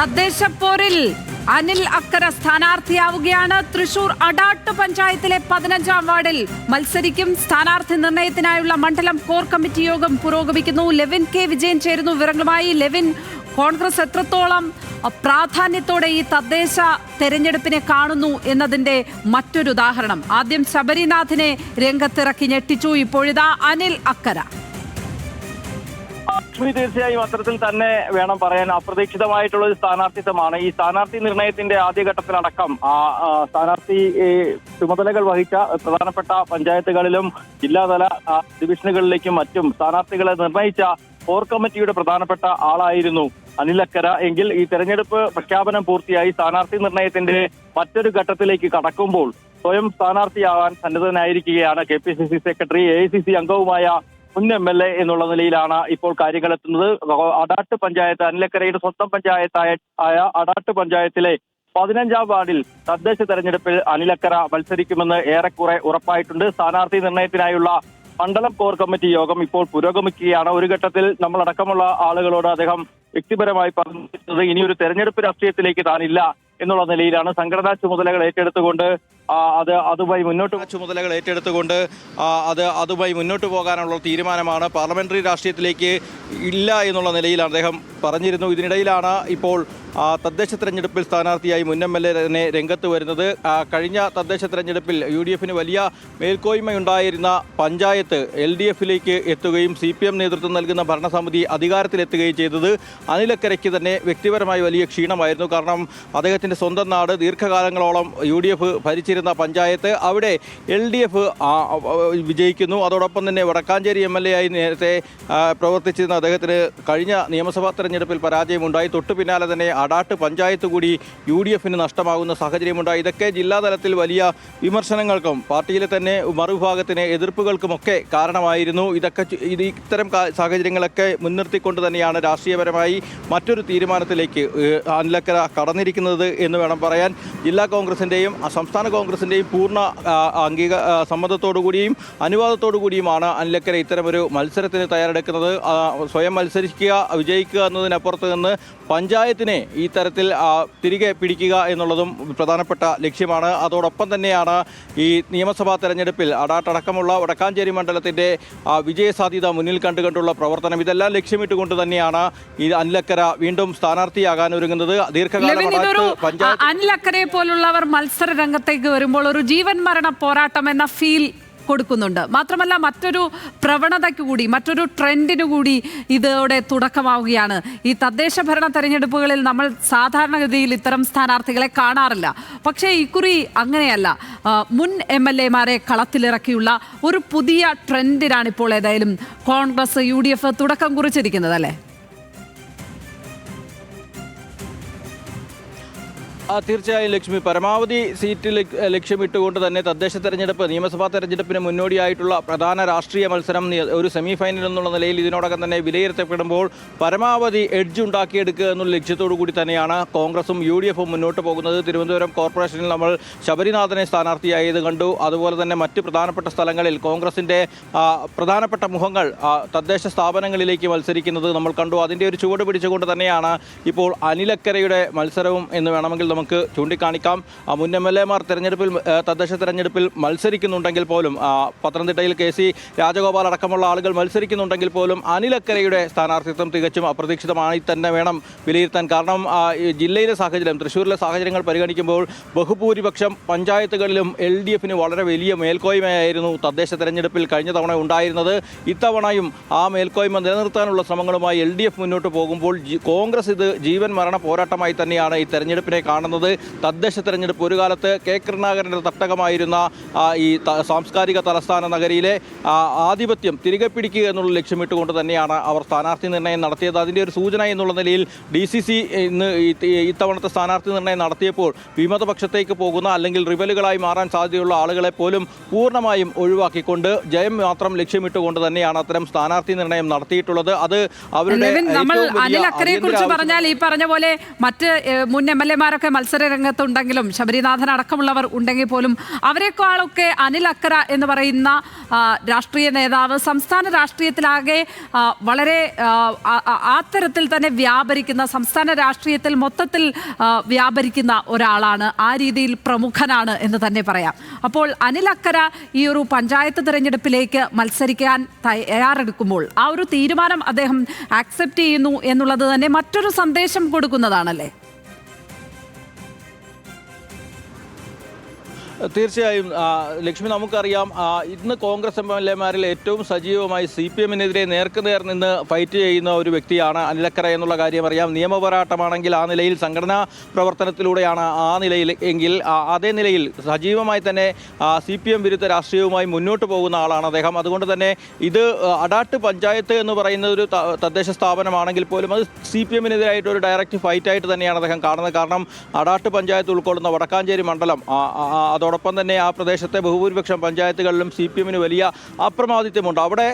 തദ്ദേശപ്പോരിൽ അനിൽ അക്കര സ്ഥാനാർത്ഥിയാവുകയാണ്. തൃശൂർ അടാട്ട് പഞ്ചായത്തിലെ പതിനഞ്ചാം വാർഡിൽ മത്സരിക്കും. സ്ഥാനാർത്ഥി നിർണയത്തിനായുള്ള മണ്ഡലം കോർ കമ്മിറ്റി യോഗം പുരോഗമിക്കുന്നു. ലെവിൻ കെ വിജയൻ ചേരുന്നു വിവരങ്ങളുമായി. ലെവിൻ കോൺഗ്രസ് എത്രത്തോളം പ്രാധാന്യത്തോടെ ഈ തദ്ദേശ തെരഞ്ഞെടുപ്പിനെ കാണുന്നു എന്നതിന്റെ മറ്റൊരു ഉദാഹരണം ആദ്യം ശബരിനാഥിനെ രംഗത്തിറക്കി ഞെട്ടിച്ചു. ഇപ്പോഴിതാ അനിൽ അക്കര. ലക്ഷ്മി തീർച്ചയായും അത്തരത്തിൽ തന്നെ വേണം പറയാൻ അപ്രതീക്ഷിതമായിട്ടുള്ള ഒരു സ്ഥാനാർത്ഥിത്വമാണ്. ഈ സ്ഥാനാർത്ഥി നിർണയത്തിന്റെ ആദ്യഘട്ടത്തിലടക്കം ആ സ്ഥാനാർത്ഥി ചുമതലകൾ വഹിച്ച പ്രധാനപ്പെട്ട പഞ്ചായത്തുകളിലും ജില്ലാതല ഡിവിഷനുകളിലേക്കും മറ്റും സ്ഥാനാർത്ഥികളെ നിർണയിച്ച കോർ കമ്മിറ്റിയുടെ പ്രധാനപ്പെട്ട ആളായിരുന്നു അനിലക്കര. എങ്കിൽ ഈ തെരഞ്ഞെടുപ്പ് പ്രഖ്യാപനം പൂർത്തിയായി സ്ഥാനാർത്ഥി നിർണയത്തിന്റെ മറ്റൊരു ഘട്ടത്തിലേക്ക് കടക്കുമ്പോൾ സ്വയം സ്ഥാനാർത്ഥിയാവാൻ സന്നദ്ധനായിരിക്കുകയാണ് K P C C secretary A I C C അംഗവുമായ മുൻ എം എൽ എ എന്നുള്ള നിലയിലാണ് ഇപ്പോൾ കാര്യങ്ങൾ എത്തുന്നത് അടാട്ട് പഞ്ചായത്ത് അനിലക്കരയുടെ സ്വന്തം പഞ്ചായത്തായ ആയ അടാട്ട് പഞ്ചായത്തിലെ പതിനഞ്ചാം വാർഡിൽ തദ്ദേശ തെരഞ്ഞെടുപ്പിൽ അനിലക്കര മത്സരിക്കുമെന്ന് ഏറെക്കുറെ ഉറപ്പായിട്ടുണ്ട്. സ്ഥാനാർത്ഥി നിർണയത്തിനായുള്ള മണ്ഡലം കോർ കമ്മിറ്റി യോഗം ഇപ്പോൾ പുരോഗമിക്കുകയാണ്. ഒരു ഘട്ടത്തിൽ നമ്മളടക്കമുള്ള ആളുകളോട് അദ്ദേഹം വ്യക്തിപരമായി പറഞ്ഞിരുന്നത് ഇനി ഒരു തെരഞ്ഞെടുപ്പ് രാഷ്ട്രീയത്തിലേക്ക് താനില്ല. എന്നുള്ള നിലയിലാണ് സംഘടനാ ചുമതലകൾ ഏറ്റെടുത്തുകൊണ്ട് അത് അതുമായി മുന്നോട്ട് ചുമതലകൾ ഏറ്റെടുത്തുകൊണ്ട് അത് അതുമായി മുന്നോട്ട് പോകാനുള്ള തീരുമാനമാണ് പാർലമെന്ററി രാഷ്ട്രീയത്തിലേക്ക് ഇല്ല എന്നുള്ള നിലയിലാണ് അദ്ദേഹം പറഞ്ഞിരുന്നു. ഇതിനിടയിലാണ് ഇപ്പോൾ തദ്ദേശ തെരഞ്ഞെടുപ്പിൽ സ്ഥാനാർത്ഥിയായി മുൻ എം എൽ എ തന്നെ രംഗത്ത് വരുന്നത്. കഴിഞ്ഞ തദ്ദേശ തെരഞ്ഞെടുപ്പിൽ യു ഡി എഫിന് വലിയ മേൽക്കോയ്മയുണ്ടായിരുന്ന പഞ്ചായത്ത് എൽ ഡി എഫിലേക്ക് എത്തുകയും സി പി എം നേതൃത്വം നൽകുന്ന ഭരണസമിതി അധികാരത്തിലെത്തുകയും ചെയ്തത് അനിലക്കരയ്ക്ക് തന്നെ വ്യക്തിപരമായി വലിയ ക്ഷീണമായിരുന്നു. കാരണം അദ്ദേഹത്തിന്റെ സ്വന്തം നാട് ദീർഘകാലങ്ങളോളം യു ഡി എഫ് ഭരിച്ചിരുന്ന പഞ്ചായത്ത് അവിടെ എൽ ഡി എഫ് വിജയിക്കുന്നു. അതോടൊപ്പം തന്നെ വടക്കാഞ്ചേരി എം എൽ എ ആയി നേരത്തെ പ്രവർത്തിച്ചിരുന്ന അദ്ദേഹത്തിന് കഴിഞ്ഞ നിയമസഭാ തെരഞ്ഞെടുപ്പിൽ പരാജയമുണ്ടായി. തൊട്ടു പിന്നാലെ തന്നെ അടാട്ട് പഞ്ചായത്ത് കൂടി യു ഡി എഫിന് നഷ്ടമാകുന്ന സാഹചര്യമുണ്ടായി ഇതൊക്കെ ജില്ലാതലത്തിൽ വലിയ വിമർശനങ്ങൾക്കും പാർട്ടിയിലെ തന്നെ മറുവിഭാഗത്തിന് എതിർപ്പുകൾക്കുമൊക്കെ കാരണമായിരുന്നു. ഇതൊക്കെ ഇത് ഇത്തരം സാഹചര്യങ്ങളൊക്കെ മുൻനിർത്തിക്കൊണ്ട് തന്നെയാണ് രാഷ്ട്രീയപരമായി മറ്റൊരു തീരുമാനത്തിലേക്ക് അനിലക്കര കടന്നിരിക്കുന്നത് എന്ന് വേണം പറയാൻ. ജില്ലാ കോൺഗ്രസിന്റെയും സംസ്ഥാന കോൺഗ്രസിന്റെയും പൂർണ അംഗീക സമ്മതത്തോടു കൂടിയും അനുവാദത്തോടു കൂടിയുമാണ് അനിലക്കര ഇത്തരമൊരു മത്സരത്തിന് തയ്യാറെടുക്കുന്നത്. സ്വയം മത്സരിക്കുക വിജയിക്കുക എന്നതിനപ്പുറത്ത് നിന്ന് പഞ്ചായത്തിനെ ഈ തരത്തിൽ തിരികെ പിടിക്കുക എന്നുള്ളതും പ്രധാനപ്പെട്ട ലക്ഷ്യമാണ്. അതോടൊപ്പം തന്നെയാണ് ഈ നിയമസഭാ തെരഞ്ഞെടുപ്പിൽ അടാട്ടടക്കമുള്ള വടക്കാഞ്ചേരി മണ്ഡലത്തിന്റെ വിജയസാധ്യത മുന്നിൽ കണ്ടുകൊണ്ടുള്ള പ്രവർത്തനം. ഇതെല്ലാം ലക്ഷ്യമിട്ടുകൊണ്ട് തന്നെയാണ് ഈ അനിലക്കര വീണ്ടും സ്ഥാനാർത്ഥിയാകാൻ ഒരുങ്ങുന്നത്. ദീർഘകാലം അനിലക്കരയെ പോലുള്ളവർ മത്സര രംഗത്തേക്ക് വരുമ്പോൾ ഒരു ജീവൻ മരണ പോരാട്ടം എന്ന ഫീൽ കൊടുക്കുന്നുണ്ട്. മാത്രമല്ല മറ്റൊരു പ്രവണതയ്ക്ക് കൂടി മറ്റൊരു ട്രെൻഡിനു കൂടി ഇതോടെ തുടക്കമാവുകയാണ്. ഈ തദ്ദേശ ഭരണ തെരഞ്ഞെടുപ്പുകളിൽ നമ്മൾ സാധാരണഗതിയിൽ ഇത്തരം സ്ഥാനാർത്ഥികളെ കാണാറില്ല. പക്ഷേ ഇക്കുറി അങ്ങനെയല്ല. മുൻ എം എൽ എമാരെ കളത്തിലിറക്കിയുള്ള ഒരു പുതിയ ട്രെൻഡിനാണ് ഇപ്പോൾ ഏതായാലും കോൺഗ്രസ് യു തുടക്കം കുറിച്ചിരിക്കുന്നത് അല്ലേ? തീർച്ചയായും ലക്ഷ്മി. പരമാവധി സീറ്റ് ലക്- ലക്ഷ്യമിട്ടുകൊണ്ട് തന്നെ തദ്ദേശ തെരഞ്ഞെടുപ്പ് നിയമസഭാ തെരഞ്ഞെടുപ്പിന് മുന്നോടിയായിട്ടുള്ള പ്രധാന രാഷ്ട്രീയ മത്സരം ഒരു സെമി ഫൈനൽ എന്നുള്ള നിലയിൽ ഇതിനോടകം തന്നെ വിലയിരുത്തപ്പെടുമ്പോൾ പരമാവധി എഡ്ജ് ഉണ്ടാക്കിയെടുക്കുക എന്നുള്ള ലക്ഷ്യത്തോടു കൂടി തന്നെയാണ് കോൺഗ്രസും യു ഡി എഫും മുന്നോട്ട് പോകുന്നത്. തിരുവനന്തപുരം കോർപ്പറേഷനിൽ നമ്മൾ ശബരിനാഥനെ സ്ഥാനാർത്ഥിയായത് കണ്ടു. അതുപോലെ തന്നെ മറ്റ് പ്രധാനപ്പെട്ട സ്ഥലങ്ങളിൽ കോൺഗ്രസിന്റെ പ്രധാനപ്പെട്ട മുഖങ്ങൾ തദ്ദേശ സ്ഥാപനങ്ങളിലേക്ക് മത്സരിക്കുന്നത് നമ്മൾ കണ്ടു. അതിന്റെ ഒരു ചുവട് പിടിച്ചുകൊണ്ട് തന്നെയാണ് ഇപ്പോൾ അനിലക്കരയുടെ മത്സരവും എന്ന് വേണമെങ്കിൽ നമുക്ക് ചൂണ്ടിക്കാണിക്കാം. മുൻ എം എൽ എമാർ തെരഞ്ഞെടുപ്പിൽ തദ്ദേശ തെരഞ്ഞെടുപ്പിൽ മത്സരിക്കുന്നുണ്ടെങ്കിൽ പോലും പത്തനംതിട്ടയിൽ കെ സി രാജഗോപാൽ അടക്കമുള്ള ആളുകൾ മത്സരിക്കുന്നുണ്ടെങ്കിൽ പോലും അനിലക്കരയുടെ സ്ഥാനാർത്ഥിത്വം തികച്ചും അപ്രതീക്ഷിതമായി തന്നെ വേണം വിലയിരുത്താൻ. കാരണം ജില്ലയിലെ സാഹചര്യം തൃശ്ശൂരിലെ സാഹചര്യങ്ങൾ പരിഗണിക്കുമ്പോൾ ബഹുഭൂരിപക്ഷം പഞ്ചായത്തുകളിലും എൽ ഡി എഫിന് വളരെ വലിയ മേൽക്കോയ്മയായിരുന്നു തദ്ദേശ തെരഞ്ഞെടുപ്പിൽ കഴിഞ്ഞ തവണ ഉണ്ടായിരുന്നത്. ഇത്തവണയും ആ മേൽക്കോയ്മ നിലനിർത്താനുള്ള ശ്രമങ്ങളുമായി എൽ മുന്നോട്ട് പോകുമ്പോൾ കോൺഗ്രസ് ഇത് ജീവൻ മരണ പോരാട്ടമായി തന്നെയാണ് ഈ തെരഞ്ഞെടുപ്പിനെ കാണുന്നത്. തദ്ദേശ തെരഞ്ഞെടുപ്പ് ഒരു കാലത്ത് കെ. കരുണാകരന്റെ തട്ടകമായിരുന്ന ഈ സാംസ്കാരിക തലസ്ഥാന നഗരിയിലെ ആധിപത്യം തിരികെ പിടിക്കുക എന്നുള്ള ലക്ഷ്യമിട്ടുകൊണ്ട് തന്നെയാണ് അവർ സ്ഥാനാർത്ഥി നിർണയം നടത്തിയത്. അതിന്റെ ഒരു സൂചന എന്നുള്ള നിലയിൽ ഡി സി സി ഇന്ന് ഇത്തവണത്തെ സ്ഥാനാർത്ഥി നിർണയം നടത്തിയപ്പോൾ വിമതപക്ഷത്തേക്ക് പോകുന്ന അല്ലെങ്കിൽ റിവലുകളായി മാറാൻ സാധ്യതയുള്ള ആളുകളെ പോലും പൂർണമായും ഒഴിവാക്കിക്കൊണ്ട് ജയം മാത്രം ലക്ഷ്യമിട്ടുകൊണ്ട് തന്നെയാണ് അത്തരം സ്ഥാനാർത്ഥി നിർണയം നടത്തിയിട്ടുള്ളത്. അത് അവരുടെ നമ്മൾ അനിൽ അക്കരയെ കുറിച്ച് പറഞ്ഞാൽ ഈ പറഞ്ഞ പോലെ മറ്റ് മുൻ എം എൽ എമാരൊക്കെ മത്സര രംഗത്തുണ്ടെങ്കിലും ശബരിനാഥൻ അടക്കമുള്ളവർ ഉണ്ടെങ്കിൽ പോലും അവരെക്കാളൊക്കെ അനിൽ അക്കര എന്ന് പറയുന്ന രാഷ്ട്രീയ നേതാവ് സംസ്ഥാന രാഷ്ട്രീയത്തിലാകെ വളരെ ആ തരത്തിൽ തന്നെ വ്യാപരിക്കുന്ന സംസ്ഥാന രാഷ്ട്രീയത്തിൽ മൊത്തത്തിൽ വ്യാപരിക്കുന്ന ഒരാളാണ്. ആ രീതിയിൽ പ്രമുഖനാണ് എന്ന് തന്നെ പറയാം. അപ്പോൾ അനിൽ അക്കര ഈ ഒരു പഞ്ചായത്ത് തിരഞ്ഞെടുപ്പിലേക്ക് മത്സരിക്കാൻ തയ്യാറെടുക്കുമ്പോൾ ആ ഒരു തീരുമാനം അദ്ദേഹം ആക്സെപ്റ്റ് ചെയ്യുന്നു എന്നുള്ളത് തന്നെ മറ്റൊരു സന്ദേശം കൊടുക്കുന്നതാണല്ലേ? തീർച്ചയായും ലക്ഷ്മി നമുക്കറിയാം ഇന്ന് കോൺഗ്രസ് എം എൽ എമാരിൽ ഏറ്റവും സജീവമായി സി പി എമ്മിനെതിരെ നേർക്കുനേർ നിന്ന് ഫൈറ്റ് ചെയ്യുന്ന ഒരു വ്യക്തിയാണ് അനിലക്കര എന്നുള്ള കാര്യം അറിയാം. നിയമപോരാട്ടമാണെങ്കിൽ ആ നിലയിൽ സംഘടനാ പ്രവർത്തനത്തിലൂടെയാണ് ആ നിലയിൽ എങ്കിൽ അതേ നിലയിൽ സജീവമായി തന്നെ സി പി എം വിരുദ്ധ രാഷ്ട്രീയവുമായി മുന്നോട്ട് പോകുന്ന ആളാണ് അദ്ദേഹം. അതുകൊണ്ട് തന്നെ ഇത് അടാട്ട് പഞ്ചായത്ത് എന്ന് പറയുന്ന ഒരു തദ്ദേശ സ്ഥാപനമാണെങ്കിൽ പോലും അത് സി പി എമ്മിനെതിരായിട്ട് ഒരു ഡയറക്റ്റ് ഫൈറ്റായിട്ട് തന്നെയാണ് അദ്ദേഹം കാണുന്നത്. കാരണം അടാട്ട് പഞ്ചായത്ത് ഉൾക്കൊള്ളുന്ന വടക്കാഞ്ചേരി മണ്ഡലം ആ, അതോടൊപ്പം തന്നെ ആ പ്രദേശത്തെ ബഹുഭൂരിപക്ഷം പഞ്ചായത്തുകളിലും സി പി എമ്മിന് വലിയ അപ്രമാദിത്വമുണ്ട് അവിടെ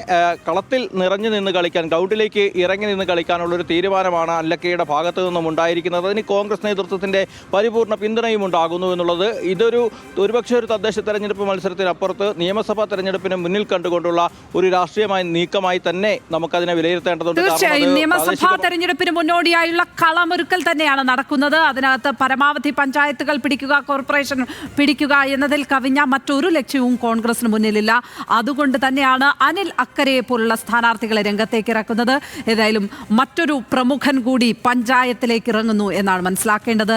കളത്തിൽ നിറഞ്ഞു നിന്ന് കളിക്കാൻ ഗ്രൗണ്ടിലേക്ക് ഇറങ്ങി നിന്ന് കളിക്കാനുള്ള ഒരു തീരുമാനമാണ് അല്ലക്കയുടെ ഭാഗത്തു നിന്നും ഉണ്ടായിരിക്കുന്നത്. അതിന് കോൺഗ്രസ് നേതൃത്വത്തിന്റെ പരിപൂർണ പിന്തുണയും ഉണ്ടാകുന്നു എന്നുള്ളത് ഇതൊരു ഒരുപക്ഷെ ഒരു തദ്ദേശ തെരഞ്ഞെടുപ്പ് മത്സരത്തിനപ്പുറത്ത് നിയമസഭാ തെരഞ്ഞെടുപ്പിന് മുന്നിൽ കണ്ടുകൊണ്ടുള്ള ഒരു രാഷ്ട്രീയമായ നീക്കമായി തന്നെ നമുക്കതിനെ വിലയിരുത്തേണ്ടതുണ്ട്. തീർച്ചയായും നിയമസഭാ തെരഞ്ഞെടുപ്പിന് മുന്നോടിയായുള്ള കളമൊരുക്കൽ തന്നെയാണ് നടക്കുന്നത്. അതിനകത്ത് പരമാവധി പഞ്ചായത്തുകൾ പിടിക്കുക കോർപ്പറേഷൻ പിടിക്കുക എന്നതിൽ കവിഞ്ഞ മറ്റൊരു ലക്ഷ്യവും കോൺഗ്രസിന് മുന്നിലില്ല. അതുകൊണ്ട് തന്നെയാണ് അനിൽ അക്കരയെ പോലുള്ള സ്ഥാനാർത്ഥികളെ രംഗത്തേക്ക് ഇറക്കുന്നത്. ഏതായാലും മറ്റൊരു പ്രമുഖൻ കൂടി പഞ്ചായത്തിലേക്ക് ഇറങ്ങുന്നു എന്നാണ് മനസ്സിലാക്കേണ്ടത്.